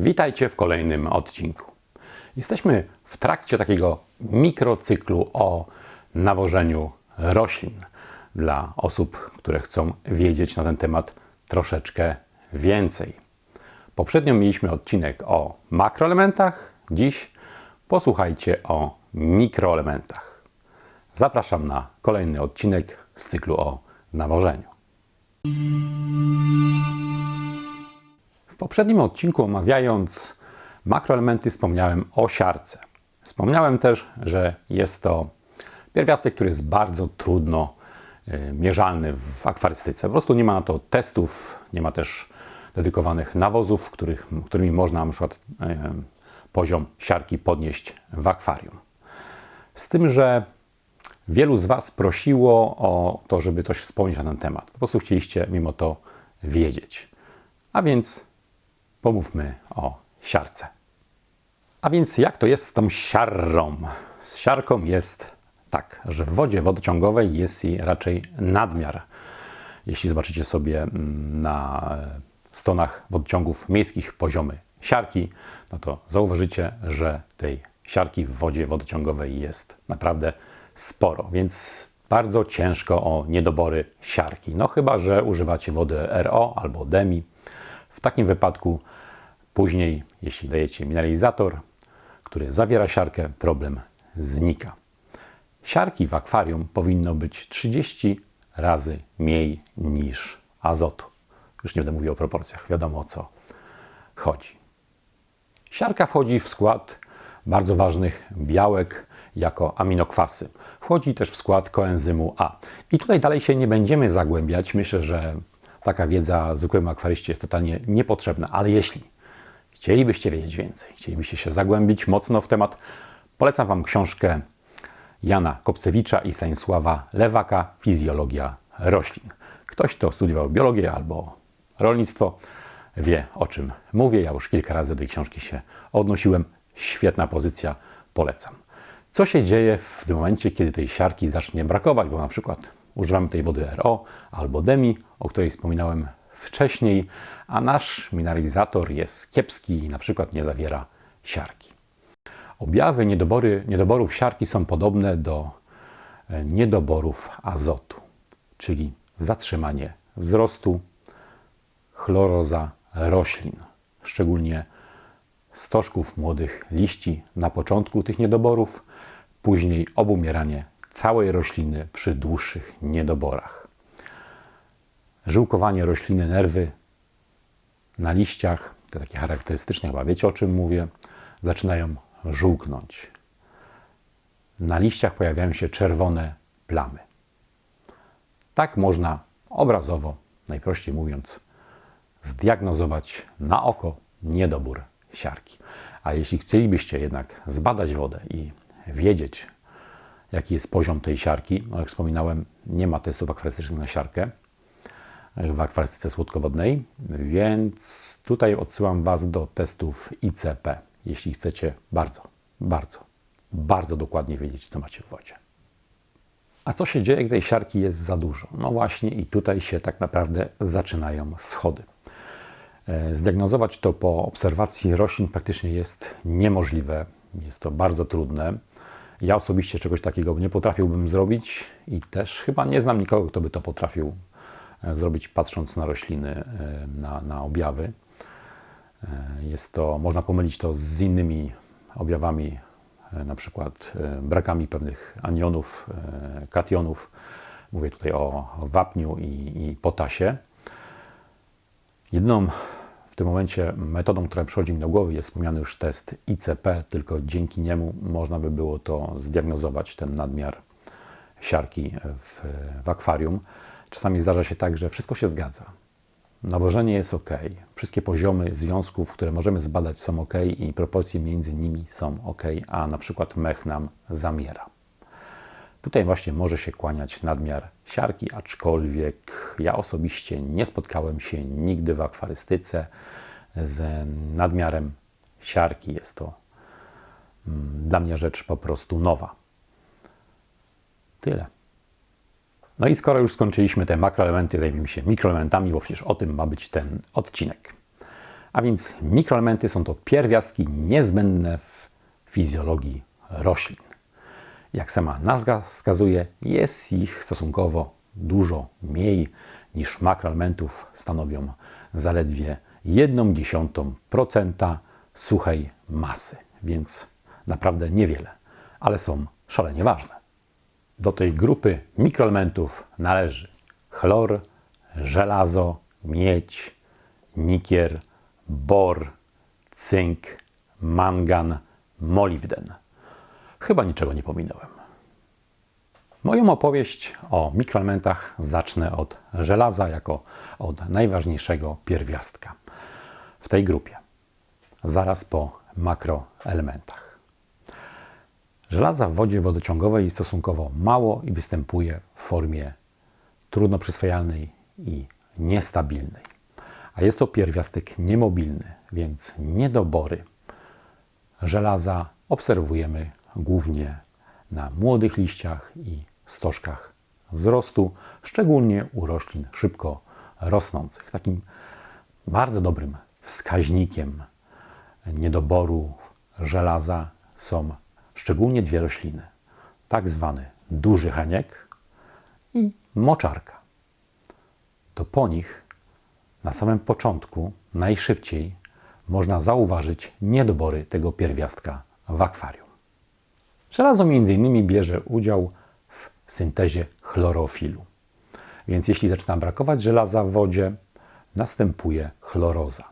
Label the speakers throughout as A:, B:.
A: Witajcie w kolejnym odcinku. Jesteśmy w trakcie takiego mikrocyklu o nawożeniu roślin dla osób, które chcą wiedzieć na ten temat troszeczkę więcej. Poprzednio mieliśmy odcinek o makroelementach, dziś posłuchajcie o mikroelementach. Zapraszam na kolejny odcinek z cyklu o nawożeniu. Poprzednim odcinku omawiając makroelementy wspomniałem o siarce. Wspomniałem też, że jest to pierwiastek, który jest bardzo trudno y, mierzalny w akwarystyce. Po prostu nie ma na to testów, nie ma też dedykowanych nawozów, których, którymi można na przykład y, poziom siarki podnieść w akwarium. Z tym, że wielu z Was prosiło o to, żeby coś wspomnieć na ten temat. Po prostu chcieliście mimo to wiedzieć. A więc pomówmy o siarce. A więc jak to jest z tą siarą? Z siarką jest tak, że w wodzie wodociągowej jest jej raczej nadmiar. Jeśli zobaczycie sobie mm, na stonach wodociągów miejskich poziomy siarki, no to zauważycie, że tej siarki w wodzie wodociągowej jest naprawdę sporo, więc bardzo ciężko o niedobory siarki. No chyba, że używacie wody RO albo DEMI. W takim wypadku później, jeśli dajecie mineralizator, który zawiera siarkę, problem znika. Siarki w akwarium powinno być 30 razy mniej niż azotu. Już nie będę mówił o proporcjach, wiadomo o co chodzi. Siarka wchodzi w skład bardzo ważnych białek jako aminokwasy. Wchodzi też w skład koenzymu A. I tutaj dalej się nie będziemy zagłębiać. Myślę, że taka wiedza zwykłemu akwaryście jest totalnie niepotrzebna, ale jeśli chcielibyście wiedzieć więcej, chcielibyście się zagłębić mocno w temat, polecam Wam książkę Jana Kopcewicza i Stanisława Lewaka Fizjologia roślin. Ktoś, kto studiował biologię albo rolnictwo, wie o czym mówię. Ja już kilka razy do tej książki się odnosiłem. Świetna pozycja, polecam. Co się dzieje w tym momencie, kiedy tej siarki zacznie brakować, bo na przykład używamy tej wody RO albo DEMI, o której wspominałem wcześniej, a nasz mineralizator jest kiepski i na przykład nie zawiera siarki. Objawy niedobory, niedoborów siarki są podobne do e, niedoborów azotu, czyli zatrzymanie wzrostu, chloroza roślin, szczególnie stożków młodych liści na początku tych niedoborów, później obumieranie całej rośliny przy dłuższych niedoborach. Żyłkowanie rośliny nerwy na liściach, to takie charakterystyczne, chyba wiecie o czym mówię, zaczynają żółknąć. Na liściach pojawiają się czerwone plamy. Tak można obrazowo, najprościej mówiąc, zdiagnozować na oko niedobór siarki. A jeśli chcielibyście jednak zbadać wodę i wiedzieć, jaki jest poziom tej siarki, no jak wspominałem, nie ma testów akwarystycznych na siarkę w akwarystyce słodkowodnej, więc tutaj odsyłam Was do testów ICP, jeśli chcecie bardzo, bardzo, bardzo dokładnie wiedzieć, co macie w wodzie. A co się dzieje, gdy tej siarki jest za dużo? No właśnie i tutaj się tak naprawdę zaczynają schody. E, zdiagnozować to po obserwacji roślin praktycznie jest niemożliwe. Jest to bardzo trudne. Ja osobiście czegoś takiego nie potrafiłbym zrobić i też chyba nie znam nikogo, kto by to potrafił e, zrobić, patrząc na rośliny, e, na, na objawy. Jest to, można pomylić to z innymi objawami, na przykład brakami pewnych anionów, kationów. Mówię tutaj o wapniu i, i potasie. Jedną tym momencie metodą, która przychodzi mi do głowy jest wspomniany już test ICP, tylko dzięki niemu można by było to zdiagnozować, ten nadmiar siarki w, w akwarium. Czasami zdarza się tak, że wszystko się zgadza. Nawożenie jest ok, wszystkie poziomy związków, które możemy zbadać są ok i proporcje między nimi są ok, a na przykład mech nam zamiera. Tutaj właśnie może się kłaniać nadmiar siarki, aczkolwiek ja osobiście nie spotkałem się nigdy w akwarystyce z nadmiarem siarki. Jest to mm, dla mnie rzecz po prostu nowa. Tyle. No i skoro już skończyliśmy te makroelementy, zajmiemy się mikroelementami, bo przecież o tym ma być ten odcinek. A więc mikroelementy są to pierwiastki niezbędne w fizjologii roślin. Jak sama nazwa wskazuje, jest ich stosunkowo dużo mniej niż makroelementów stanowią zaledwie 1,1% suchej masy, więc naprawdę niewiele, ale są szalenie ważne. Do tej grupy mikroelementów należy chlor, żelazo, miedź, nikier, bor, cynk, mangan, molibden. Chyba niczego nie pominąłem. Moją opowieść o mikroelementach zacznę od żelaza jako od najważniejszego pierwiastka w tej grupie, zaraz po makroelementach. Żelaza w wodzie wodociągowej stosunkowo mało i występuje w formie trudno przyswajalnej i niestabilnej. A jest to pierwiastek niemobilny, więc niedobory żelaza obserwujemy głównie na młodych liściach i stożkach wzrostu, szczególnie u roślin szybko rosnących. Takim bardzo dobrym wskaźnikiem niedoboru żelaza są szczególnie dwie rośliny, tak zwany duży heniek i moczarka. To po nich na samym początku najszybciej można zauważyć niedobory tego pierwiastka w akwarium. Żelazo m.in. bierze udział w syntezie chlorofilu. Więc jeśli zaczyna brakować żelaza w wodzie, następuje chloroza.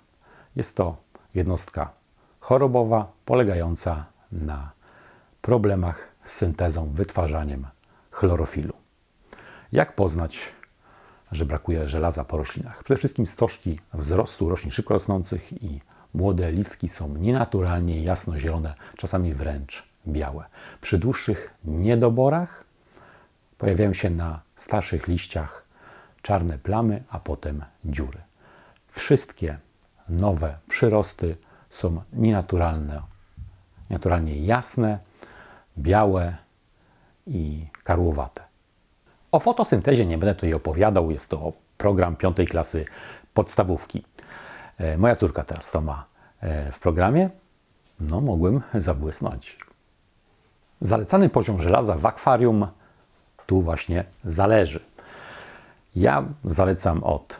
A: Jest to jednostka chorobowa polegająca na problemach z syntezą, wytwarzaniem chlorofilu. Jak poznać, że brakuje żelaza po roślinach? Przede wszystkim stożki wzrostu roślin szybko rosnących i młode listki są nienaturalnie jasnozielone, czasami wręcz białe. Przy dłuższych niedoborach pojawiają się na starszych liściach czarne plamy, a potem dziury. Wszystkie nowe przyrosty są nienaturalne, naturalnie jasne, białe i karłowate. O fotosyntezie nie będę tutaj opowiadał, jest to program piątej klasy podstawówki. E, moja córka teraz to ma e, w programie. No, mogłem zabłysnąć. Zalecany poziom żelaza w akwarium tu właśnie zależy. Ja zalecam od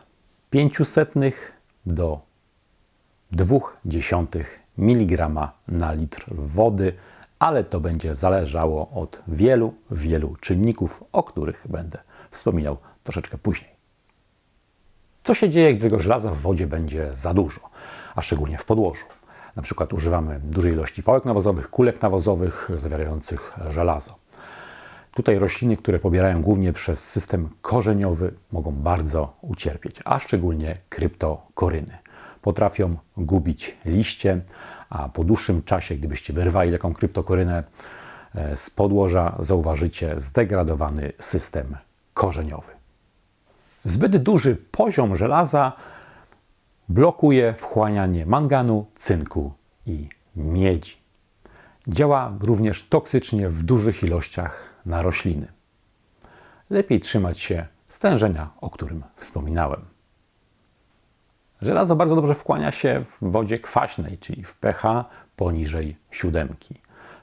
A: 500 do 0,2 mg na litr wody, ale to będzie zależało od wielu, wielu czynników, o których będę wspominał troszeczkę później. Co się dzieje, gdy tego żelaza w wodzie będzie za dużo, a szczególnie w podłożu? Na przykład używamy dużej ilości pałek nawozowych, kulek nawozowych zawierających żelazo. Tutaj rośliny, które pobierają głównie przez system korzeniowy, mogą bardzo ucierpieć, a szczególnie kryptokoryny. Potrafią gubić liście, a po dłuższym czasie, gdybyście wyrwali taką kryptokorynę e, z podłoża, zauważycie zdegradowany system korzeniowy. Zbyt duży poziom żelaza blokuje wchłanianie manganu, cynku i miedzi. Działa również toksycznie w dużych ilościach na rośliny. Lepiej trzymać się stężenia, o którym wspominałem. Żelazo bardzo dobrze wchłania się w wodzie kwaśnej, czyli w pH poniżej siódemki.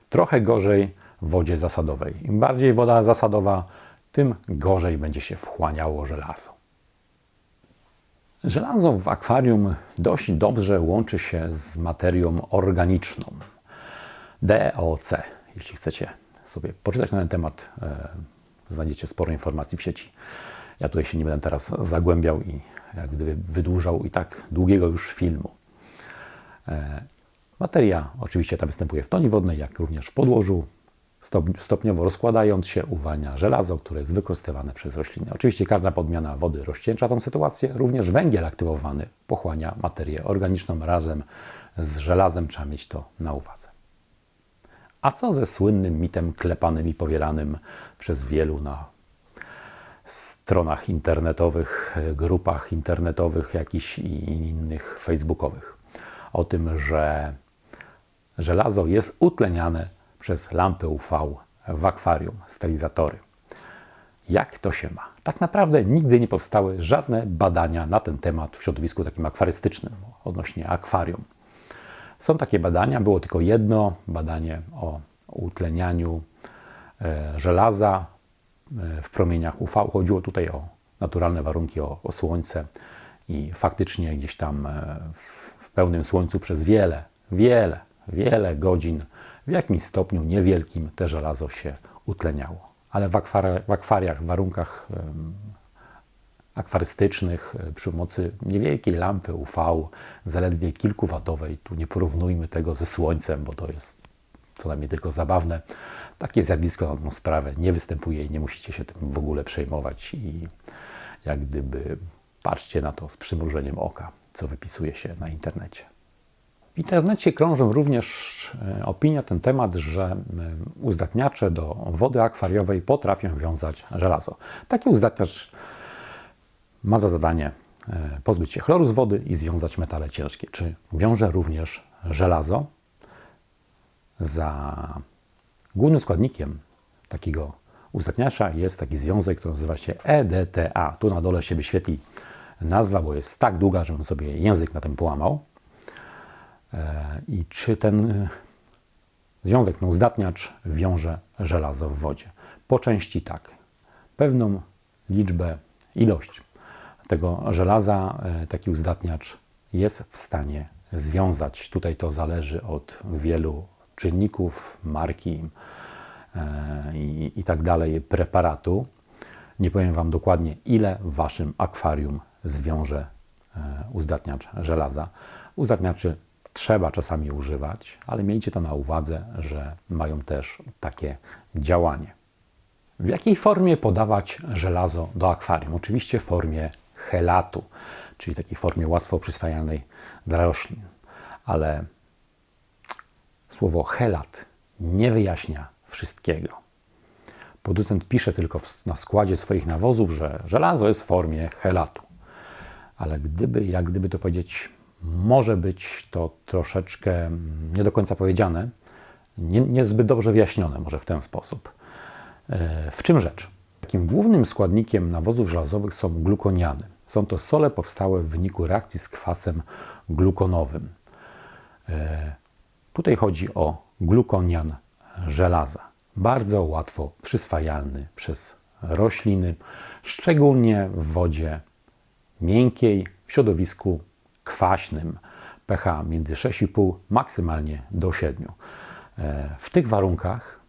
A: Trochę gorzej w wodzie zasadowej. Im bardziej woda zasadowa, tym gorzej będzie się wchłaniało żelazo. Żelazo w akwarium dość dobrze łączy się z materią organiczną. DOC, jeśli chcecie sobie poczytać na ten temat, e, znajdziecie sporo informacji w sieci. Ja tutaj się nie będę teraz zagłębiał i jak gdyby wydłużał i tak długiego już filmu. E, materia oczywiście ta występuje w tonie wodnej, jak również w podłożu. Stopniowo rozkładając się uwalnia żelazo, które jest wykorzystywane przez rośliny. Oczywiście każda podmiana wody rozcieńcza tą sytuację. Również węgiel aktywowany pochłania materię organiczną razem z żelazem. Trzeba mieć to na uwadze. A co ze słynnym mitem klepanym i powielanym przez wielu na stronach internetowych, grupach internetowych jakichś i innych facebookowych? O tym, że żelazo jest utleniane przez lampy UV w akwarium, sterylizatory. jak to się ma. Tak naprawdę nigdy nie powstały żadne badania na ten temat w środowisku takim akwarystycznym odnośnie akwarium. Są takie badania, było tylko jedno badanie o utlenianiu e, żelaza e, w promieniach UV. Chodziło tutaj o naturalne warunki, o, o słońce i faktycznie gdzieś tam e, w, w pełnym słońcu przez wiele, wiele, wiele godzin w jakimś stopniu niewielkim te żelazo się utleniało. Ale w, akwari w akwariach, w warunkach akwarystycznych e, przy pomocy niewielkiej lampy UV, zaledwie kilkuwatowej, tu nie porównujmy tego ze słońcem, bo to jest co najmniej tylko zabawne. Takie zjawisko na tą sprawę nie występuje i nie musicie się tym w ogóle przejmować i jak gdyby patrzcie na to z przymrużeniem oka, co wypisuje się na internecie. W internecie krążą również e, opinia ten temat, że uzdatniacze do wody akwariowej potrafią wiązać żelazo. Taki uzdatniacz ma za zadanie e, pozbyć się chloru z wody i związać metale ciężkie. Czy wiąże również żelazo? Za głównym składnikiem takiego uzdatniacza jest taki związek, który nazywa się EDTA. Tu na dole się wyświetli nazwa, bo jest tak długa, żebym sobie język na tym połamał. E, I czy ten e, związek, ten uzdatniacz wiąże żelazo w wodzie? Po części tak. Pewną liczbę, ilość tego żelaza e, taki uzdatniacz jest w stanie związać. Tutaj to zależy od wielu czynników, marki i, i tak dalej, preparatu. Nie powiem Wam dokładnie, ile w Waszym akwarium zwiąże uzdatniacz żelaza. Uzdatniaczy trzeba czasami używać, ale miejcie to na uwadze, że mają też takie działanie. W jakiej formie podawać żelazo do akwarium? Oczywiście w formie helatu, czyli takiej formie łatwo przyswajalnej dla roślin. Ale słowo helat nie wyjaśnia wszystkiego. Producent pisze tylko na składzie swoich nawozów, że żelazo jest w formie helatu. Ale gdyby, jak gdyby to powiedzieć może być to troszeczkę nie do końca powiedziane, nie, niezbyt dobrze wyjaśnione, może w ten sposób. E, w czym rzecz? Takim głównym składnikiem nawozów żelazowych są glukoniany. Są to sole powstałe w wyniku reakcji z kwasem glukonowym. E, tutaj chodzi o glukonian żelaza. Bardzo łatwo przyswajalny przez rośliny, szczególnie w wodzie miękkiej, w środowisku kwaśnym pH między 6,5 maksymalnie do 7. E, w tych warunkach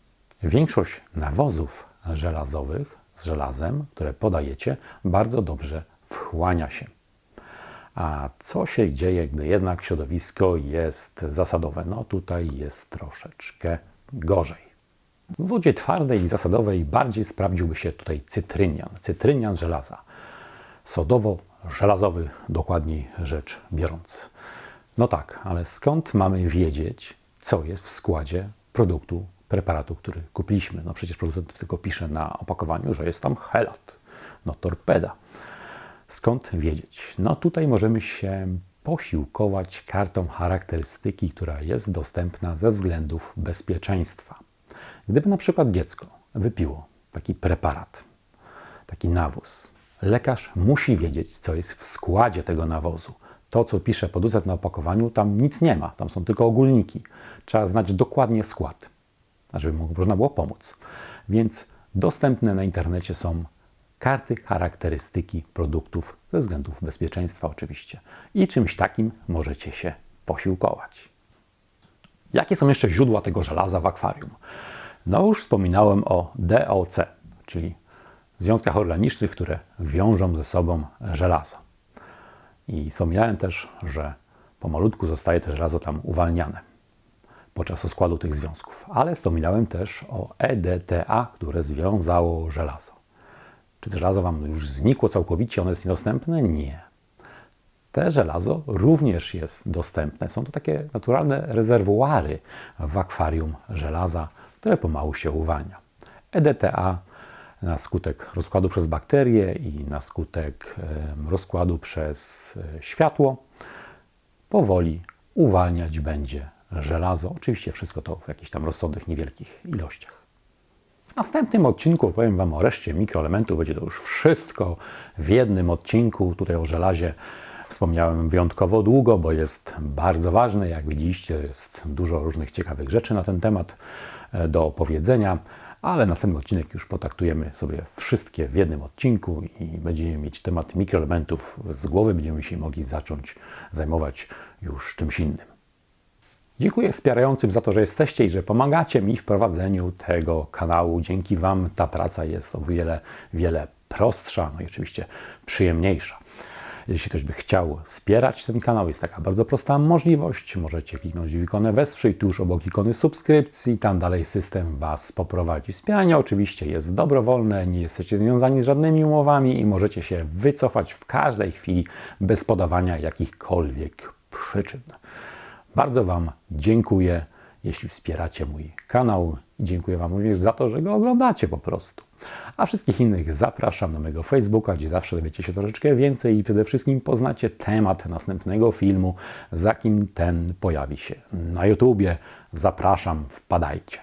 A: większość nawozów żelazowych z żelazem, które podajecie, bardzo dobrze wchłania się. A co się dzieje, gdy jednak środowisko jest zasadowe? No tutaj jest troszeczkę gorzej. W wodzie twardej i zasadowej bardziej sprawdziłby się tutaj cytrynian, cytrynian żelaza. Sodowo żelazowy, dokładniej rzecz biorąc. No tak, ale skąd mamy wiedzieć, co jest w składzie produktu, preparatu, który kupiliśmy? No przecież producent tylko pisze na opakowaniu, że jest tam helat, no torpeda. Skąd wiedzieć? No tutaj możemy się posiłkować kartą charakterystyki, która jest dostępna ze względów bezpieczeństwa. Gdyby na przykład dziecko wypiło taki preparat, taki nawóz, Lekarz musi wiedzieć, co jest w składzie tego nawozu. To, co pisze producent na opakowaniu, tam nic nie ma, tam są tylko ogólniki. Trzeba znać dokładnie skład, żeby można było pomóc. Więc dostępne na internecie są karty charakterystyki produktów ze względów bezpieczeństwa oczywiście. I czymś takim możecie się posiłkować. Jakie są jeszcze źródła tego żelaza w akwarium? No już wspominałem o DOC, czyli związkach organicznych, które wiążą ze sobą żelazo. I wspomniałem też, że pomalutku zostaje to żelazo tam uwalniane podczas rozkładu tych związków. Ale wspominałem też o EDTA, które związało żelazo. Czy to żelazo Wam już znikło całkowicie, ono jest niedostępne? Nie. Te żelazo również jest dostępne. Są to takie naturalne rezerwuary w akwarium żelaza, które pomału się uwalnia. EDTA na skutek rozkładu przez bakterie i na skutek rozkładu przez e, światło powoli uwalniać będzie żelazo. Oczywiście wszystko to w jakichś tam rozsądnych, niewielkich ilościach. W następnym odcinku opowiem Wam o reszcie mikroelementów. Będzie to już wszystko w jednym odcinku. Tutaj o żelazie wspomniałem wyjątkowo długo, bo jest bardzo ważne. Jak widzieliście, jest dużo różnych ciekawych rzeczy na ten temat e, do opowiedzenia, ale następny odcinek już potraktujemy sobie wszystkie w jednym odcinku i będziemy mieć temat mikroelementów z głowy. Będziemy się mogli zacząć zajmować już czymś innym. Dziękuję wspierającym za to, że jesteście i że pomagacie mi w prowadzeniu tego kanału. Dzięki Wam ta praca jest o wiele, wiele prostsza, no i oczywiście przyjemniejsza. Jeśli ktoś by chciał wspierać ten kanał, jest taka bardzo prosta możliwość. Możecie kliknąć w ikonę wesprzyj tuż obok ikony subskrypcji. Tam dalej system Was poprowadzi. Wspieranie oczywiście jest dobrowolne, nie jesteście związani z żadnymi umowami i możecie się wycofać w każdej chwili bez podawania jakichkolwiek przyczyn. Bardzo Wam dziękuję, jeśli wspieracie mój kanał i dziękuję Wam również za to, że go oglądacie po prostu. A wszystkich innych zapraszam na mojego Facebooka, gdzie zawsze dowiecie się troszeczkę więcej i przede wszystkim poznacie temat następnego filmu, za kim ten pojawi się na YouTubie. Zapraszam, wpadajcie.